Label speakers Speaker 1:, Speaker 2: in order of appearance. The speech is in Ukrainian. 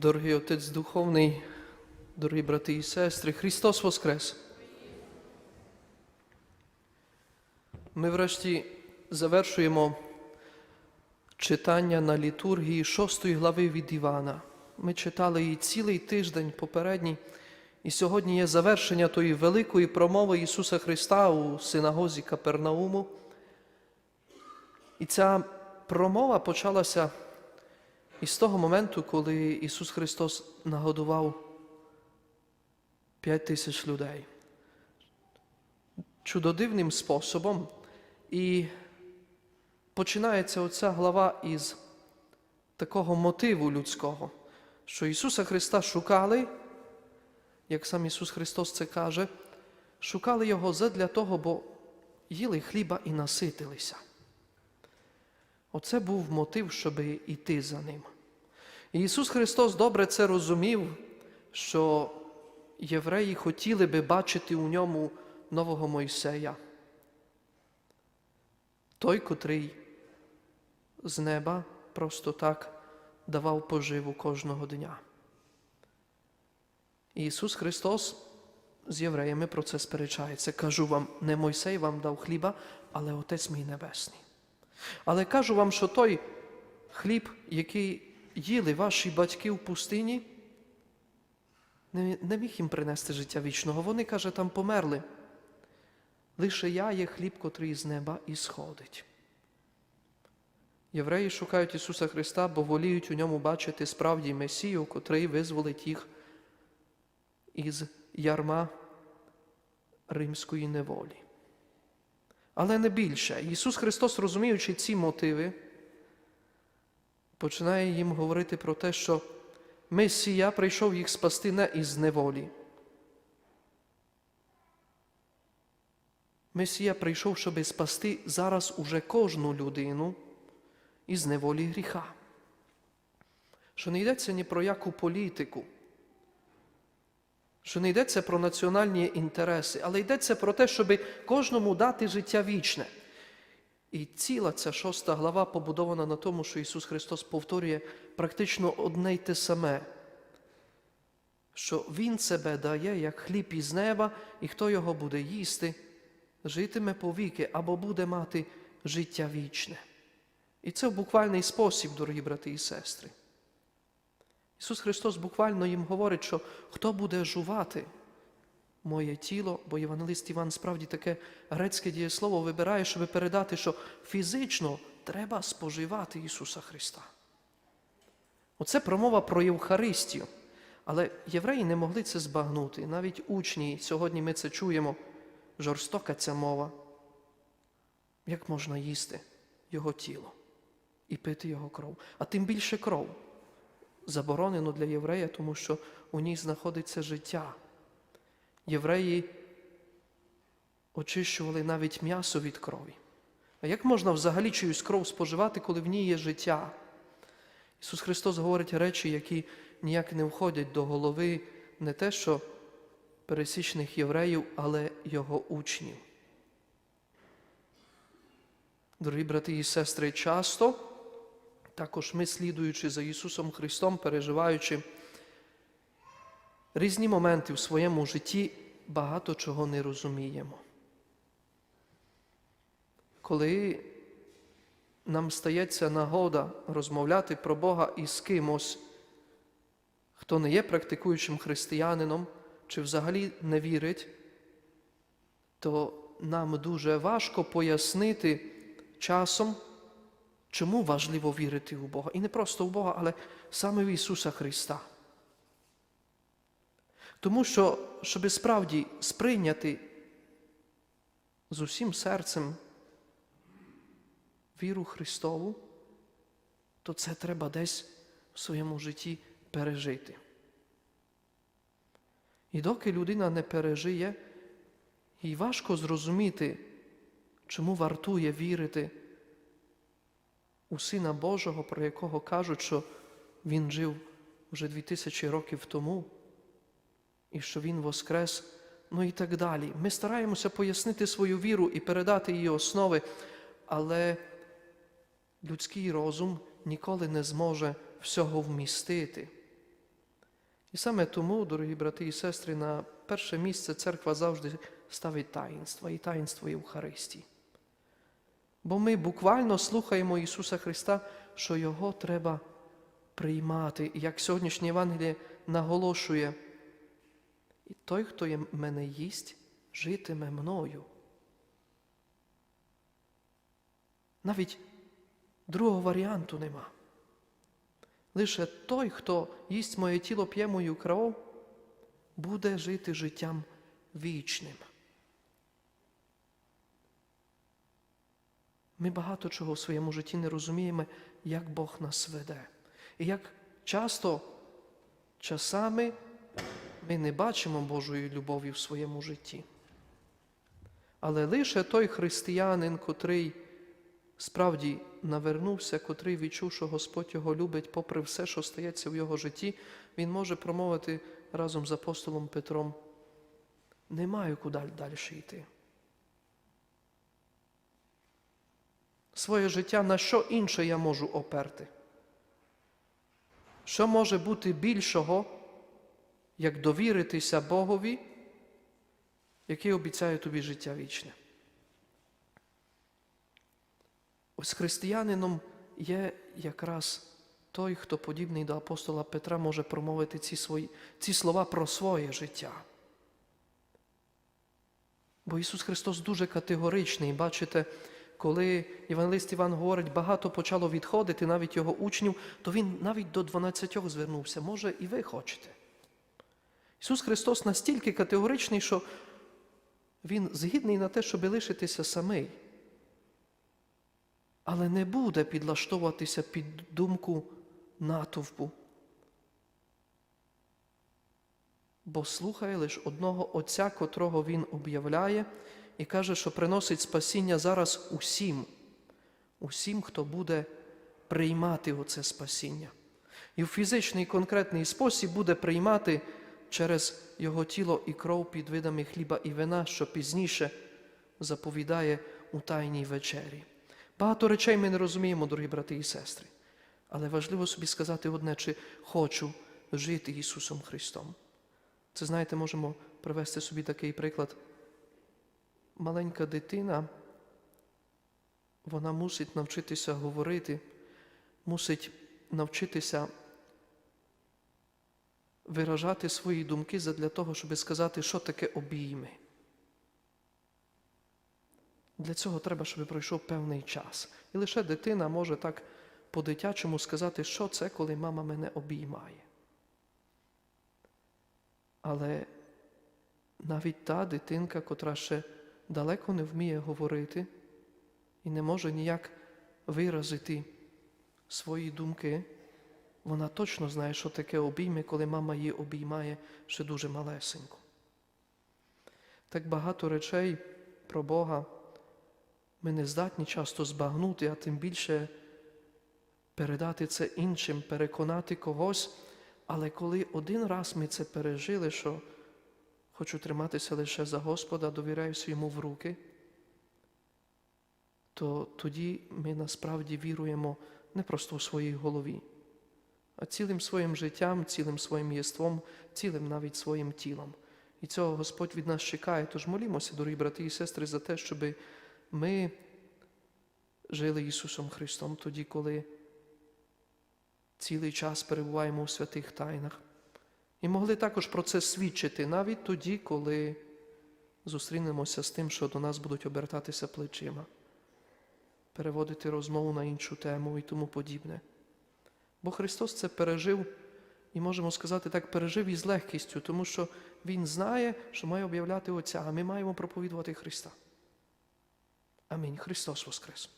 Speaker 1: Дорогий Отець Духовний, дорогі брати і сестри, Христос Воскрес! Ми врешті завершуємо читання на літургії шостої глави від Івана. Ми читали її цілий тиждень попередній, і сьогодні є завершення тої великої промови Ісуса Христа у синагозі Капернауму. І ця промова почалася із того моменту, коли Ісус Христос нагодував п'ять тисяч людей. Чудодивним способом. І починається оця глава із такого мотиву людського, що Ісуса Христа шукали, як сам Ісус Христос це каже, шукали Його задля того, бо їли хліба і наситилися. Оце був мотив, щоб іти за ним. І Ісус Христос добре це розумів, що євреї хотіли би бачити у ньому нового Мойсея. Той, котрий з неба просто так давав поживу кожного дня. І Ісус Христос з євреями про це сперечається. Кажу вам, не Мойсей вам дав хліба, але Отець мій Небесний. Але кажу вам, що той хліб, який їли ваші батьки в пустині, не, не міг їм принести життя вічного. Вони, каже, там померли. Лише я є хліб, котрий з неба і сходить. Євреї шукають Ісуса Христа, бо воліють у ньому бачити справді Месію, котрий визволить їх із ярма римської неволі. Але не більше. Ісус Христос, розуміючи ці мотиви, починає їм говорити про те, що Месія прийшов їх спасти не із неволі. Месія прийшов, щоб спасти зараз уже кожну людину із неволі гріха. Що не йдеться ні про яку політику, що не йдеться про національні інтереси, але йдеться про те, щоб кожному дати життя вічне. І ціла ця шоста глава побудована на тому, що Ісус Христос повторює практично одне й те саме, що Він себе дає як хліб із неба, і хто його буде їсти, житиме повіки або буде мати життя вічне. І це в буквальний спосіб, дорогі брати і сестри. Ісус Христос буквально їм говорить, що хто буде жувати моє тіло, бо Євангелист Іван справді таке грецьке дієслово вибирає, щоб передати, що фізично треба споживати Ісуса Христа. Оце промова про Євхаристію. Але євреї не могли це збагнути. Навіть учні, сьогодні ми це чуємо, жорстока ця мова. Як можна їсти Його тіло і пити Його кров? А тим більше кров заборонено для єврея, тому що у ній знаходиться життя. Євреї очищували навіть м'ясо від крові. А як можна взагалі чиюсь кров споживати, коли в ній є життя? Ісус Христос говорить речі, які ніяк не входять до голови не те, що пересічних євреїв, але Його учнів. Дорогі брати і сестри, часто також ми, слідуючи за Ісусом Христом, переживаючи різні моменти в своєму житті, багато чого не розуміємо. Коли нам стається нагода розмовляти про Бога із кимось, хто не є практикуючим християнином чи взагалі не вірить, то нам дуже важко пояснити часом, чому важливо вірити у Бога. І не просто в Бога, але саме в Ісуса Христа. Тому що, щоб справді сприйняти з усім серцем віру Христову, то це треба десь в своєму житті пережити. І доки людина не пережиє, їй важко зрозуміти, чому вартує вірити у Сина Божого, про якого кажуть, що Він жив вже дві тисячі років тому, і що Він воскрес, ну і так далі. Ми стараємося пояснити свою віру і передати її основи, але людський розум ніколи не зможе всього вмістити. І саме тому, дорогі брати і сестри, на перше місце церква завжди ставить таїнство і таїнство Євхаристії. Бо ми буквально слухаємо Ісуса Христа, що Його треба приймати. Як сьогоднішнє Євангеліє наголошує, і той, хто мене їсть, житиме мною. Навіть другого варіанту нема. Лише той, хто їсть моє тіло, п'є мою кров, буде жити життям вічним. Ми багато чого в своєму житті не розуміємо, як Бог нас веде. І як часто часами ми не бачимо Божої любові в своєму житті. Але лише той християнин, котрий справді навернувся, котрий відчув, що Господь його любить, попри все, що стається в його житті, він може промовити разом з апостолом Петром: не маю куди далі йти. Своє життя на що інше я можу оперти? Що може бути більшого, як довіритися Богові, який обіцяє тобі життя вічне? Ось християнином є якраз той, хто подібний до апостола Петра може промовити ці, свої, ці слова про своє життя. Бо Ісус Христос дуже категоричний. Бачите, коли Євангелист Іван говорить, багато почало відходити навіть його учнів, то він навіть до 12 звернувся. Може, і ви хочете. Ісус Христос настільки категоричний, що Він згідний на те, щоб лишитися самий, але не буде підлаштовуватися під думку натовпу. Бо слухає лише одного Отця, котрого Він об'являє, і каже, що приносить спасіння зараз усім, усім, хто буде приймати оце спасіння. І в фізичний конкретний спосіб буде приймати через Його тіло і кров під видами хліба і вина, що пізніше заповідає у Тайній вечері. Багато речей ми не розуміємо, дорогі брати і сестри, але важливо собі сказати одне, чи хочу жити Ісусом Христом. Це, знаєте, можемо привести собі такий приклад. Маленька дитина, вона мусить навчитися говорити, мусить навчитися виражати свої думки для того, щоб сказати, що таке обійми. Для цього треба, щоб пройшов певний час. І лише дитина може так по-дитячому сказати, що це, коли мама мене обіймає. Але навіть та дитинка, котра ще далеко не вміє говорити і не може ніяк виразити свої думки, вона точно знає, що таке обійми, коли мама її обіймає ще дуже малесенько. Так багато речей про Бога ми не здатні часто збагнути, а тим більше передати це іншим, переконати когось. Але коли один раз ми це пережили, що хочу триматися лише за Господа, довіряюся йому в руки, то тоді ми насправді віруємо не просто у своїй голові, а цілим своїм життям, цілим своїм єством, цілим навіть своїм тілом. І цього Господь від нас чекає. Тож молімося, дорогі брати і сестри, за те, щоб ми жили Ісусом Христом тоді, коли цілий час перебуваємо у святих тайнах. І могли також про це свідчити навіть тоді, коли зустрінемося з тим, що до нас будуть обертатися плечима, переводити розмову на іншу тему і тому подібне. Бо Христос це пережив і можемо сказати так, пережив із легкістю, тому що Він знає, що має об'являти Отця, а ми маємо проповідувати Христа. Амінь. Христос Воскрес!